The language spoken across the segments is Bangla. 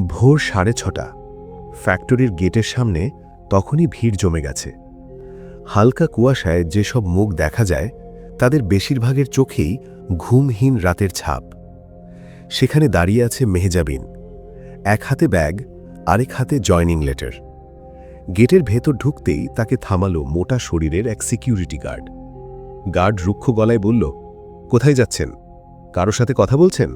ভোর সাড়ে ছটা। ফ্যাক্টরির গেটের সামনে তখনই ভিড় জমে গেছে। হালকা কুয়াশায় যেসব মুখ দেখা যায়, তাদের বেশিরভাগের চোখেই ঘুমহীন রাতের ছাপ। সেখানে দাঁড়িয়ে আছে মেহজাবিন। এক হাতে ব্যাগ, আরেক হাতে জয়নিং লেটার। গেটের ভেতর ঢুকতেই তাকে থামালো মোটা শরীরের এক সিকিউরিটি গার্ড। গার্ড রুক্ষ গলায় বলল, কোথায় যাচ্ছেন? কারও সাথে কথা বলছেন?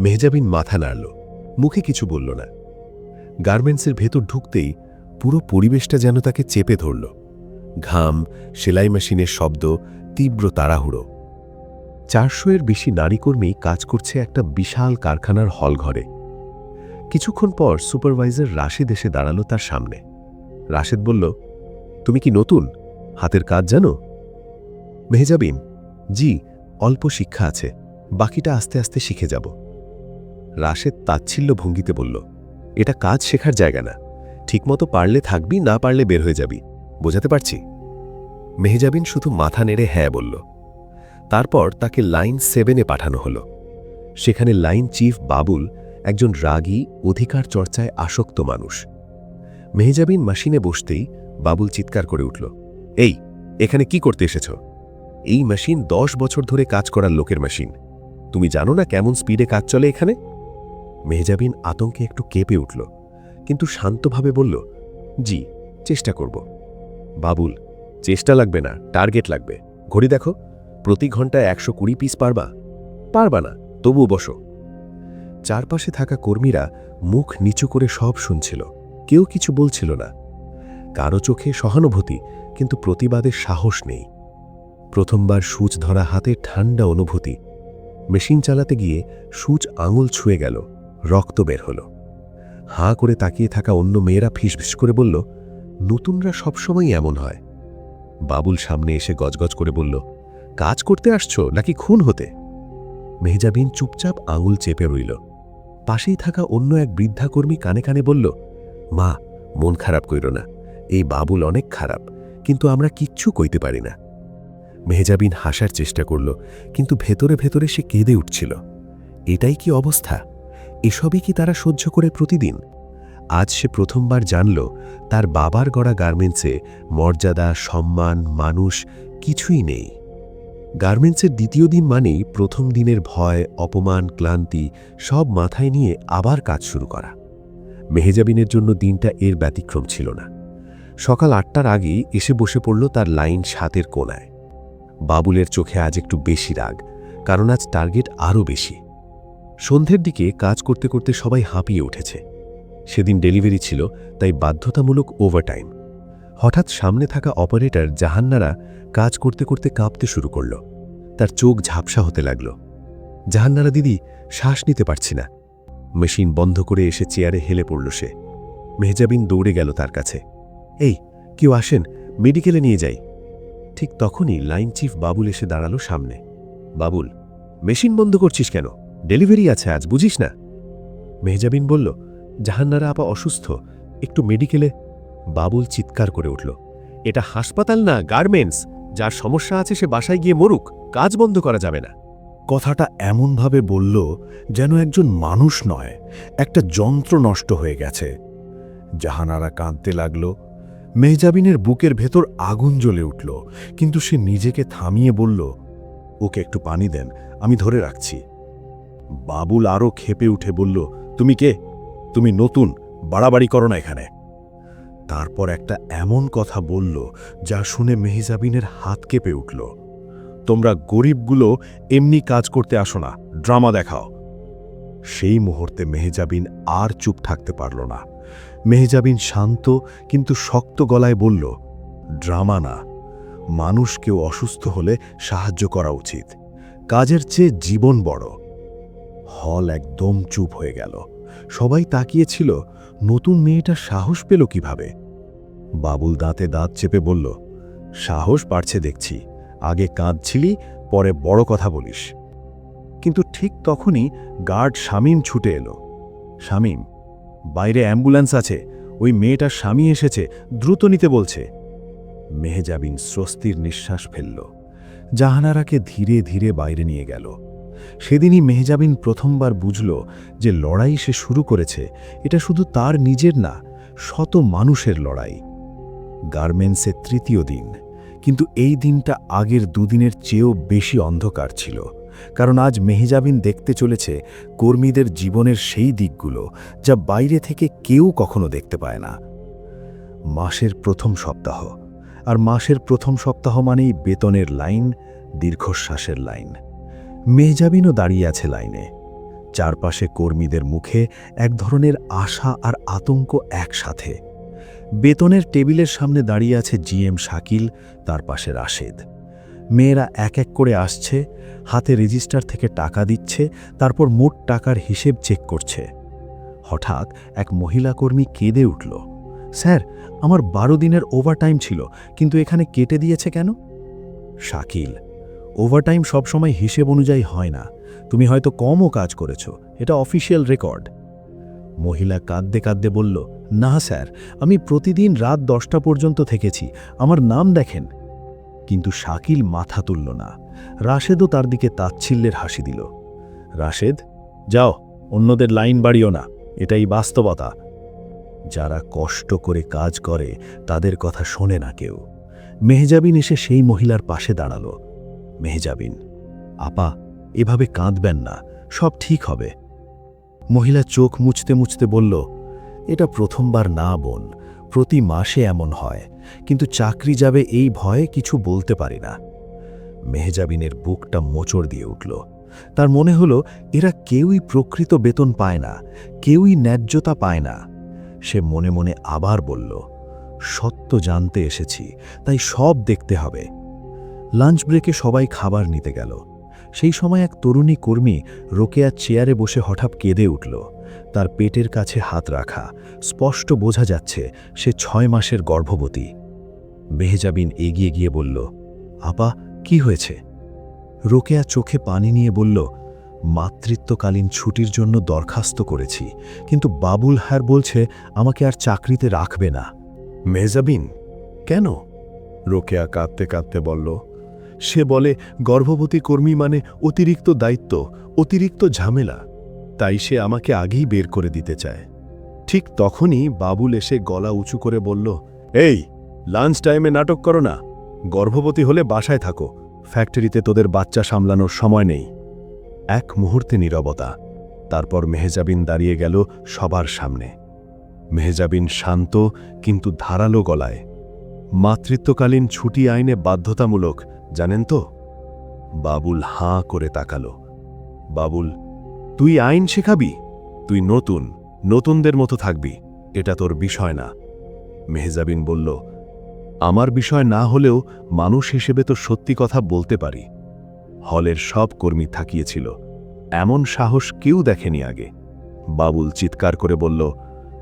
মেহজাবিন মাথা নাড়ল। মুখে কিছু বলল না। গার্মেন্টসের ভেতর ঢুকতেই পুরো পরিবেশটা যেন তাকে চেপে ধরল। ঘাম, সেলাই মেশিনের শব্দ, তীব্র তাড়াহুড়ো। চারশো এর বেশি নারীকর্মী কাজ করছে একটা বিশাল কারখানার হলঘরে। কিছুক্ষণ পর সুপারভাইজার রাশেদ এসে দাঁড়াল তার সামনে। রাশেদ বলল, তুমি কি নতুন? হাতের কাজ জানো? মেহজাবিন, জি, অল্প শিক্ষা আছে। বাকিটা আস্তে আস্তে শিখে যাব। রাশেদ তাচ্ছিল্য ভঙ্গিতে বলল, এটা কাজ শেখার জায়গা না। ঠিকমতো পারলে থাকবি, না পারলে বের হয়ে যাবি। বোঝাতে পারছি? মেহজাবিন শুধু মাথা নেড়ে হ্যাঁ বলল। তারপর তাকে লাইন সেভেনে পাঠানো হলো। সেখানে লাইন চিফ বাবুল একজন রাগী, অধিকার চর্চায় আসক্ত মানুষ। মেহজাবিন মেশিনে বসতেই বাবুল চিৎকার করে উঠল, এই, এখানে কি করতে এসেছ? এই মেশিন দশ বছর ধরে কাজ করার লোকের মেশিন। তুমি জানো না কেমন স্পিডে কাজ চলে এখানে? মেহজাবিন আতঙ্কে একটু কেঁপে উঠল, কিন্তু শান্তভাবে বলল, জি, চেষ্টা করব। বাবুল, চেষ্টা লাগবে না, টার্গেট লাগবে। ঘড়ি দেখো, প্রতি ঘন্টায় একশো কুড়ি পিস পারবা? পারবা না, তবুও বসো। চারপাশে থাকা কর্মীরা মুখ নিচু করে সব শুনছিল, কেউ কিছু বলছিল না। কারও চোখে সহানুভূতি, কিন্তু প্রতিবাদের সাহস নেই। প্রথমবার সূচ ধরা হাতে ঠান্ডা অনুভূতি। মেশিন চালাতে গিয়ে সূচ আঙুল ছুঁয়ে গেল। রক্ত বের হল। হাঁ করে তাকিয়ে থাকা অন্য মেয়েরা ফিসফিস করে বলল, নতুনরা সবসময়ই এমন হয়। বাবুল সামনে এসে গজগজ করে বলল, কাজ করতে আসছো নাকি খুন হতে? মেহজাবিন চুপচাপ আঙুল চেপে রইল। পাশেই থাকা অন্য এক বৃদ্ধাকর্মী কানে কানে বলল, মা, মন খারাপ কইর না। এই বাবুল অনেক খারাপ, কিন্তু আমরা কিচ্ছু কইতে পারি না। মেহজাবিন হাসার চেষ্টা করল, কিন্তু ভেতরে ভেতরে সে কেঁদে উঠছিল। এটাই কি অবস্থা? এসবই কি তারা সহ্য করে প্রতিদিন? আজ সে প্রথমবার জানল, তার বাবার গড়া গার্মেন্টসে মর্যাদা, সম্মান, মানুষ কিছুই নেই। গার্মেন্টসের দ্বিতীয় দিন মানেই প্রথম দিনের ভয়, অপমান, ক্লান্তি সব মাথায় নিয়ে আবার কাজ শুরু করা। মেহেজাবিনের জন্য দিনটা এর ব্যতিক্রম ছিল না। সকাল আটটার আগেই এসে বসে পড়ল তার লাইন সাতের কোনায়। বাবুলের চোখে আজ একটু বেশি রাগ, কারণ আজ টার্গেট আরও বেশি। সন্ধ্যের দিকে কাজ করতে করতে সবাই হাঁপিয়ে উঠেছে। সেদিন ডেলিভারি ছিল, তাই বাধ্যতামূলক ওভারটাইম। হঠাৎ সামনে থাকা অপারেটর জাহান্নারা কাজ করতে করতে কাঁপতে শুরু করল। তার চোখ ঝাপসা হতে লাগল। জাহান্নারা, দিদি, শ্বাস নিতে পারছি না। মেশিন বন্ধ করে এসে চেয়ারে হেলে পড়ল সে। মেহজাবিন দৌড়ে গেল তার কাছে। এই, কেউ আসেন? মেডিকেলে নিয়ে যাই। ঠিক তখনই লাইন চিফ বাবুল এসে দাঁড়াল সামনে। বাবুল, মেশিন বন্ধ করছিস কেন? ডেলিভারি আছে আজ, বুঝিস না? মেহজাবিন বলল, জাহান্নারা আপা অসুস্থ, একটু মেডিকেলে। বাবুল চিৎকার করে উঠল, এটা হাসপাতাল না, গার্মেন্টস। যার সমস্যা আছে সে বাসায় গিয়ে মরুক, কাজ বন্ধ করা যাবে না। কথাটা এমনভাবে বলল যেন একজন মানুষ নয়, একটা যন্ত্র নষ্ট হয়ে গেছে। জাহানারা কাঁদতে লাগল। মেহজাবিনের বুকের ভেতর আগুন জ্বলে উঠল, কিন্তু সে নিজেকে থামিয়ে বলল, ওকে একটু পানি দেন, আমি ধরে রাখছি। বাবুল আরও খেপে উঠে বলল, তুমি কে? তুমি নতুন, বাড়াবাড়ি করো না এখানে। তারপর একটা এমন কথা বলল, যা শুনে মেহজাবিনের হাত কেঁপে উঠল। তোমরা গরিবগুলো এমনি কাজ করতে আসো না, ড্রামা দেখাও। সেই মুহূর্তে মেহজাবিন আর চুপ থাকতে পারল না। মেহজাবিন শান্ত কিন্তু শক্ত গলায় বলল, ড্রামা না। মানুষ কেউ অসুস্থ হলে সাহায্য করা উচিত। কাজের চেয়ে জীবন বড়। হল একদম চুপ হয়ে গেল। সবাই তাকিয়েছিল, নতুন মেয়েটা সাহস পেল কীভাবে? বাবুল দাঁতে দাঁত চেপে বলল, সাহস পারছে দেখছি। আগে কাঁদছিলি, পরে বড় কথা বলিস। কিন্তু ঠিক তখনই গার্ড শামীম ছুটে এলো। শামীম, বাইরে অ্যাম্বুলেন্স আছে। ওই মেয়েটার স্বামী এসেছে, দ্রুত নিতে বলছে। মেহেজাবিন স্বস্তির নিঃশ্বাস ফেলল। জাহানারাকে ধীরে ধীরে বাইরে নিয়ে গেল। সেদিনই মেহজাবিন প্রথমবার বুঝল যে লড়াই সে শুরু করেছে, এটা শুধু তার নিজের না, শত মানুষের লড়াই। গার্মেন্টসের তৃতীয় দিন, কিন্তু এই দিনটা আগের দুদিনের চেয়েও বেশি অন্ধকার ছিল, কারণ আজ মেহজাবিন দেখতে চলেছে কর্মীদের জীবনের সেই দিকগুলো যা বাইরে থেকে কেউ কখনো দেখতে পায় না। মাসের প্রথম সপ্তাহ, আর মাসের প্রথম সপ্তাহ মানেই বেতনের লাইন, দীর্ঘশ্বাসের লাইন। মেহজাবিনও দাঁড়িয়ে আছে লাইনে। চারপাশে কর্মীদের মুখে এক ধরনের আশা আর আতঙ্ক একসাথে। বেতনের টেবিলের সামনে দাঁড়িয়ে আছে জিএম শাকিল, তার পাশে রাশেদ। মেয়েরা এক এক করে আসছে, হাতে রেজিস্টার থেকে টাকা দিচ্ছে, তারপর মোট টাকার হিসেব চেক করছে। হঠাৎ এক মহিলা কর্মী কেঁদে উঠল। স্যার, আমার বারো দিনের ওভারটাইম ছিল, কিন্তু এখানে কেটে দিয়েছে কেন? শাকিল ওভারটাইম সবসময় হিসেব অনুযায়ী হয় না। তুমি হয়তো কমও কাজ করেছ। এটা অফিসিয়াল রেকর্ড মহিলা কাঁদতে কাঁদতে বলল, না স্যার, আমি প্রতিদিন রাত দশটা পর্যন্ত থেকেছি। আমার নাম দেখেন। কিন্তু শাকিল মাথা তুলল না। রাশেদও তার দিকে তাচ্ছিল্যের হাসি দিল। রাশেদ, যাও, অন্যদের লাইন বাড়িও না। এটাই বাস্তবতা। যারা কষ্ট করে কাজ করে, তাদের কথা শোনে না কেউ। মেহজাবিন এসে সেই মহিলার পাশে দাঁড়াল। মেহজাবিন। আপা, এভাবে কাঁদবেন না, সব ঠিক হবে। মহিলা চোখ মুছতে মুছতে বলল, এটা প্রথমবার না, বোন। প্রতি মাসে এমন হয়, কিন্তু চাকরি যাবে এই ভয়ে কিছু বলতে পারি না। মেহজাবিনের বুকটা মোচড় দিয়ে উঠল। তার মনে হলো, এরা কেউই প্রকৃত বেতন পায় না, কেউই ন্যায্যতা পায় না। সে মনে মনে আবার বলল, সত্য জানতে এসেছি, তাই সব দেখতে হবে। লাঞ্চ ব্রেকে সবাই খাবার নিতে গেল। সেই সময় এক তরুণী কর্মী রোকেয়ার চেয়ারে বসে হঠাৎ কেঁদে উঠল। তার পেটের কাছে হাত রাখা। স্পষ্ট বোঝা যাচ্ছে সে ছয় মাসের গর্ভবতী। মেহজাবিন এগিয়ে গিয়ে বলল আপা কি হয়েছে? রোকেয়া চোখে পানি নিয়ে বলল মাতৃত্বকালীন ছুটির জন্য দরখাস্ত করেছি কিন্তু বাবুল হার বলছে আমাকে আর চাকরিতে রাখবে না। মেহজাবিন কেন? রোকেয়া কাঁদতে কাঁদতে বলল সে বলে, গর্ভবতী কর্মী মানে অতিরিক্ত দায়িত্ব, অতিরিক্ত ঝামেলা। তাই সে আমাকে আগেই বের করে দিতে চায়। ঠিক তখনই বাবুল এসে গলা উঁচু করে বলল, এই, লাঞ্চ টাইমে নাটক করো না। গর্ভবতী হলে বাসায় থাকো। ফ্যাক্টরিতে তোদের বাচ্চা সামলানোর সময় নেই। এক মুহূর্তে নীরবতা। তারপর মেহজাবিন দাঁড়িয়ে গেল সবার সামনে। মেহজাবিন শান্ত, কিন্তু ধারালো গলায়। মাতৃত্বকালীন ছুটি আইনে বাধ্যতামূলক জানেন তো? বাবুল হাঁ করে তাকালো। বাবুল, তুই আইন শেখাবি? তুই নতুন, নতুনদের মতো থাকবি। এটা তোর বিষয় না। মেহজাবিন বলল, আমার বিষয় না হলেও মানুষ হিসেবে তো সত্যি কথা বলতে পারি। হলের সব কর্মী থাকিয়েছিল। এমন সাহস কেউ দেখেনি আগে। বাবুল চিৎকার করে বলল,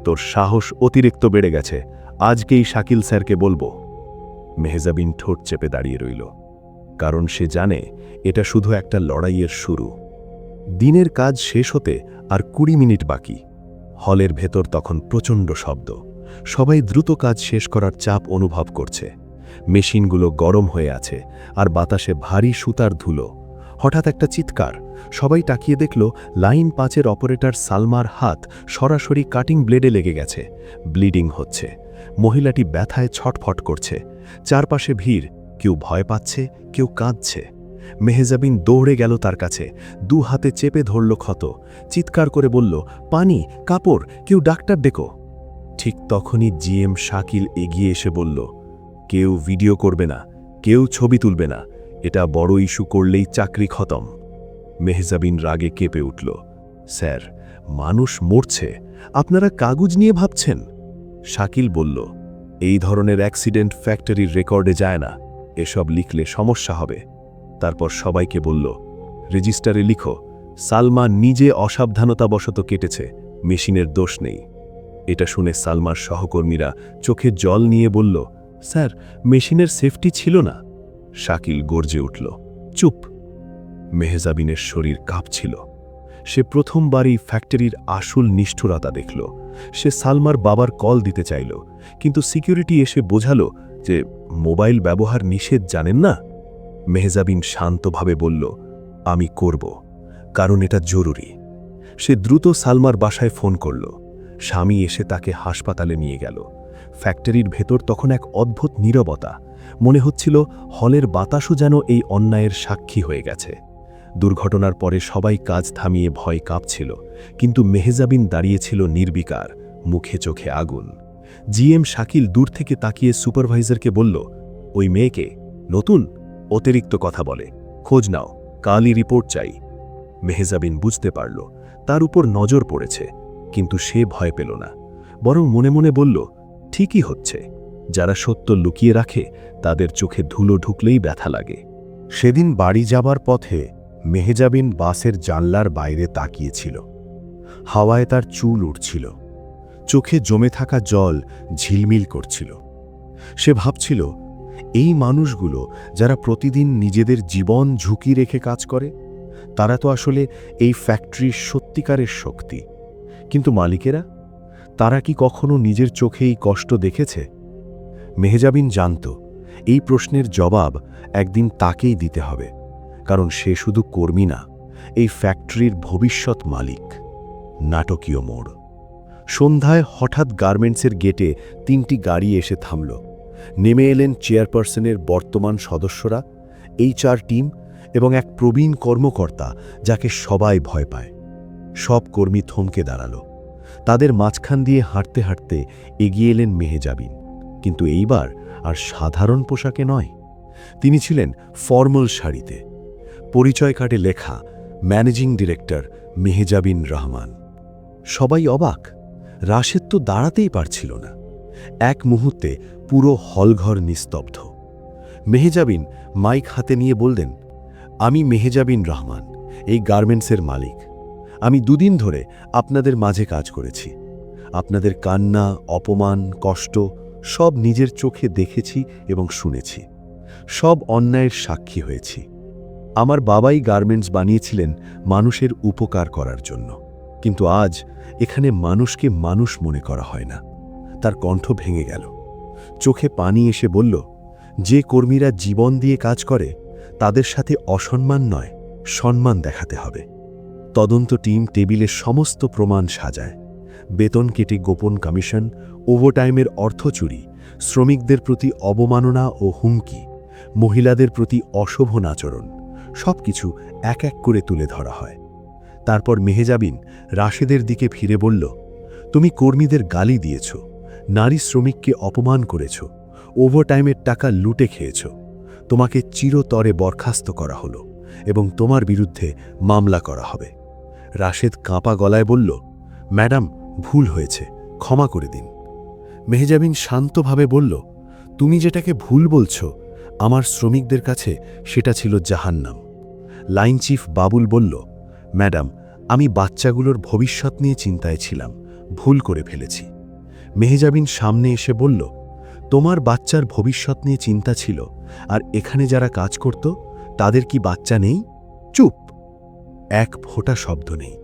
তোর সাহস অতিরিক্ত বেড়ে গেছে। আজকেই শাকিল স্যারকে বলব। মেহজাবিন ঠোঁট চেপে দাঁড়িয়ে রইল। কারণ সে জানে এটা শুধু একটা লড়াইয়ের শুরু। দিনের কাজ শেষ হতে আর কুড়ি মিনিট বাকি। হলের ভেতর তখন প্রচণ্ড শব্দ। সবাই দ্রুত কাজ শেষ করার চাপ অনুভব করছে। মেশিনগুলো গরম হয়ে আছে আর বাতাসে ভারী সুতার ধুলো। হঠাৎ একটা চিৎকার। সবাই তাকিয়ে দেখল লাইন পাঁচের অপারেটর সালমার হাত সরাসরি কাটিং ব্লেডে লেগে গেছে। ব্লিডিং হচ্ছে। মহিলাটি ব্যথায় ছটফট করছে। চারপাশে ভিড়। কেউ ভয় পাচ্ছে, কেউ কাঁদছে। মেহজাবিন দৌড়ে গেল তার কাছে। দু হাতে চেপে ধরল ক্ষত। চিৎকার করে বলল, পানি, কাপড়, কেউ ডাক্তার ডেকো। ঠিক তখনই জিএম শাকিল এগিয়ে এসে বলল, কেউ ভিডিও করবে না, কেউ ছবি তুলবে না। এটা বড় ইস্যু করলেই চাকরি খতম। মেহজাবিন রাগে কেঁপে উঠল, স্যার, মানুষ মরছে। আপনারা কাগজ নিয়ে ভাবছেন? শাকিল বলল, এই ধরনের অ্যাক্সিডেন্ট ফ্যাক্টরির রেকর্ডে যায় না। এসব লিখলে সমস্যা হবে। তারপর সবাইকে বলল, রেজিস্টারে লিখো, সালমা নিজে অসাবধানতাবশত কেটেছে, মেশিনের দোষ নেই। এটা শুনে সালমার সহকর্মীরা চোখে জল নিয়ে বলল, স্যার, মেশিনের সেফটি ছিল না। শাকিল গর্জে উঠল, চুপ। মেহজাবিনের শরীর কাঁপছিল। সে প্রথমবারই ফ্যাক্টরির আসল নিষ্ঠুরতা দেখল। সে সালমার বাবার কল দিতে চাইল, কিন্তু সিকিউরিটি এসে বোঝালো যে মোবাইল ব্যবহার নিষেধ জানেন না? মেহজাবিন শান্তভাবে বলল, আমি করব, কারণ এটা জরুরি। সে দ্রুত সালমার বাসায় ফোন করল। স্বামী এসে তাকে হাসপাতালে নিয়ে গেল। ফ্যাক্টরির ভেতর তখন এক অদ্ভুত নীরবতা। মনে হচ্ছিল হলের বাতাসও যেন এই অন্যায়ের সাক্ষী হয়ে গেছে। দুর্ঘটনার পরে সবাই কাজ থামিয়ে ভয় কাঁপছিল, কিন্তু মেহেজাবিন দাঁড়িয়েছিল নির্বিকার, মুখে চোখে আগুন। জিএম শাকিল দূর থেকে তাকিয়ে সুপারভাইজারকে বলল, ওই মেয়েকে নতুন অতিরিক্ত কথা বলে। খোঁজ নাও, কালই রিপোর্ট চাই। মেহেজাবিন বুঝতে পারল, তার উপর নজর পড়েছে, কিন্তু সে ভয় পেল না। বরং মনে মনে বলল, ঠিকই হচ্ছে। যারা সত্য লুকিয়ে রাখে, তাদের চোখে ধুলো ঢুকলেই ব্যথা লাগে। সেদিন বাড়ি যাবার পথে মেহেজাবিন বাসের জানলার বাইরে তাকিয়েছিল। হাওয়ায় তার চুল উঠছিল চোখে জমে থাকা জল ঝিলমিল করছিল। সে ভাবছিল, এই মানুষগুলো যারা প্রতিদিন নিজেদের জীবন ঝুঁকি রেখে কাজ করে, তারা তো আসলে এই ফ্যাক্টরির সত্যিকারের শক্তি। কিন্তু মালিকেরা, তারা কি কখনো নিজের চোখে এই কষ্ট দেখেছে? মেহজাবিন জানত, এই প্রশ্নের জবাব একদিন তাকেই দিতে হবে, কারণ সে শুধু কর্মী না, এই ফ্যাক্টরির ভবিষ্যৎ মালিক, নাটকীয় মোড়। সন্ধ্যায় হঠাৎ গার্মেন্টসের গেটে তিনটি গাড়ি এসে থামল। নেমে এলেন চেয়ারপারসনের বর্তমান সদস্যরা, এইচআর টিম এবং এক প্রবীণ কর্মকর্তা যাকে সবাই ভয় পায়। সব কর্মী থমকে দাঁড়াল। তাদের মাঝখান দিয়ে হাঁটতে হাঁটতে এগিয়ে এলেন মেহেজাবিন। কিন্তু এইবার আর সাধারণ পোশাকে নয়। তিনি ছিলেন ফর্মাল শাড়িতে। পরিচয় কার্ডে লেখা ম্যানেজিং ডিরেক্টর মেহেজাবিন রহমান। সবাই অবাক। রাশেদ তো দাঁড়াতেই পারছিল না। এক মুহূর্তে পুরো হলঘর নিস্তব্ধ। মেহেজাবিন মাইক হাতে নিয়ে বললেন, আমি মেহেজাবিন রহমান, এই গার্মেন্টসের মালিক। আমি দুদিন ধরে আপনাদের মাঝে কাজ করেছি। আপনাদের কান্না, অপমান, কষ্ট সব নিজের চোখে দেখেছি এবং শুনেছি। সব অন্যায়ের সাক্ষী হয়েছি। আমার বাবাই গার্মেন্টস বানিয়েছিলেন মানুষের উপকার করার জন্য। কিন্তু আজ এখানে মানুষকে মানুষ মনে করা হয় না। তার কণ্ঠ ভেঙে গেল। চোখে পানি এসে বলল, যে কর্মীরা জীবন দিয়ে কাজ করে, তাদের সাথে অসম্মান নয়, সম্মান দেখাতে হবে। তদন্ত টিম টেবিলের সমস্ত প্রমাণ সাজায়। বেতন কেটে গোপন কমিশন, ওভারটাইমের অর্থ চুরি, শ্রমিকদের প্রতি অবমাননা ও হুমকি, মহিলাদের প্রতি অশোভন আচরণ, সবকিছু এক এক করে তুলে ধরা হয়। তারপর মেহেজাবিন রাশেদের দিকে ফিরে বলল, তুমি কর্মীদের গালি দিয়েছ, নারী শ্রমিককে অপমান করেছ, ওভারটাইমের টাকা লুটে খেয়েছ। তোমাকে চিরতরে বরখাস্ত করা হলো এবং তোমার বিরুদ্ধে মামলা করা হবে। রাশেদ কাঁপা গলায় বলল, ম্যাডাম, ভুল হয়েছে, ক্ষমা করে দিন। মেহজাবিন শান্তভাবে বলল, তুমি যেটাকে ভুল বলছ, আমার শ্রমিকদের কাছে সেটা ছিল জাহান্নাম। লাইন চিফ বাবুল বলল ম্যাডাম, আমি বাচ্চাগুলোর ভবিষ্যৎ নিয়ে চিন্তায় ছিলাম, ভুল করে ফেলেছি। মেহজাবিন সামনে এসে বলল, তোমার বাচ্চার ভবিষ্যৎ নিয়ে চিন্তা ছিল, আর এখানে যারা কাজ করত, তাদের কি বাচ্চা নেই? চুপ! এক ফোঁটা শব্দ নেই।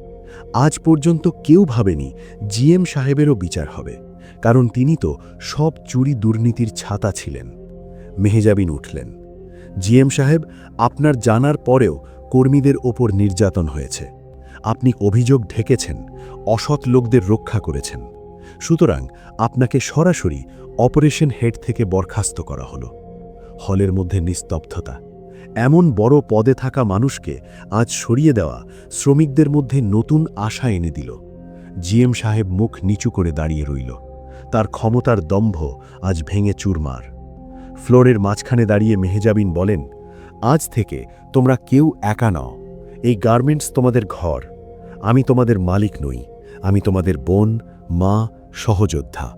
আজ পর্যন্ত কেউ ভাবেনি জিএম সাহেবেরও বিচার হবে, কারণ তিনি তো সব চুরি দুর্নীতির ছাতা ছিলেন। মেহেজাবিন উঠলেন, জিএম সাহেব, আপনার জানার পরেও কর্মীদের ওপর নির্যাতন হয়েছে। আপনি অভিযোগ ঢেকেছেন, অসৎ লোকদের রক্ষা করেছেন। সুতরাং আপনাকে সরাসরি অপারেশন হেড থেকে বরখাস্ত করা হলো। হলের মধ্যে নিস্তব্ধতা। এমন বড় পদে থাকা মানুষকে আজ সরিয়ে দেওয়া শ্রমিকদের মধ্যে নতুন আশা এনে দিল। জিএম সাহেব মুখ নিচু করে দাঁড়িয়ে রইল। তার ক্ষমতার দম্ভ আজ ভেঙে চুরমার। ফ্লোরের মাঝখানে দাঁড়িয়ে মেহেজাবিন বলেন আজ থেকে তোমরা কেউ একা নও। এই গার্মেন্টস তোমাদের ঘর। আমি তোমাদের মালিক নই। আমি তোমাদের বোন, মা, সহযোদ্ধা।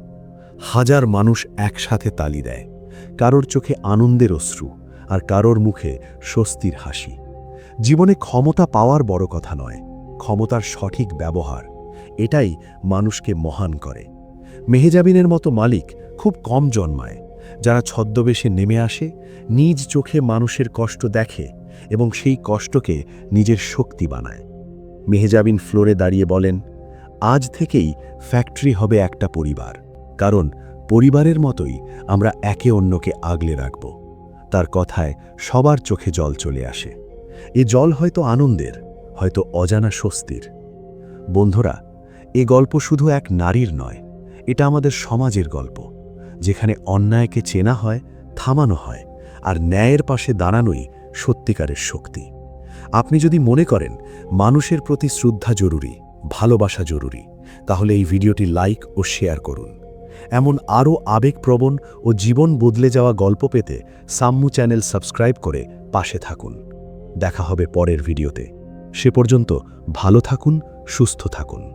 হাজার মানুষ একসাথে তালি দেয়। কারোর চোখে আনন্দের অশ্রু আর কারোর মুখে স্বস্তির হাসি। জীবনে ক্ষমতা পাওয়ার বড় কথা নয়, ক্ষমতার সঠিক ব্যবহার। এটাই মানুষকে মহান করে। মেহেজাবিনের মতো মালিক খুব কম জন্মায়। যারা ছদ্মবেশে নেমে আসে, নিজ চোখে মানুষের কষ্ট দেখে এবং সেই কষ্টকে নিজের শক্তি বানায়। মেহেজাবিন ফ্লোরে দাঁড়িয়ে বলেন, আজ থেকেই ফ্যাক্টরি হবে একটা পরিবার। কারণ পরিবারের মতোই আমরা একে অন্যকে আগলে রাখব। তার কথায় সবার চোখে জল চলে আসে। এ জল হয়তো আনন্দের, হয়তো অজানা স্বস্তির। বন্ধুরা, এ গল্প শুধু এক নারীর নয়, এটা আমাদের সমাজের গল্প। যেখানে অন্যায়কে চেনা হয়, থামানো হয়, আর ন্যায়ের পাশে দাঁড়ানোই সত্যিকারের শক্তি। আপনি যদি মনে করেন, মানুষের প্রতি শ্রদ্ধা জরুরি, ভালোবাসা জরুরি, তাহলে এই ভিডিওটি লাইক ও শেয়ার করুন। এমন আরও আবেগপ্রবণ ও জীবন বদলে যাওয়া গল্প পেতে সাম্মু চ্যানেল সাবস্ক্রাইব করে পাশে থাকুন। দেখা হবে পরের ভিডিওতে। সে পর্যন্ত ভালো থাকুন, সুস্থ থাকুন।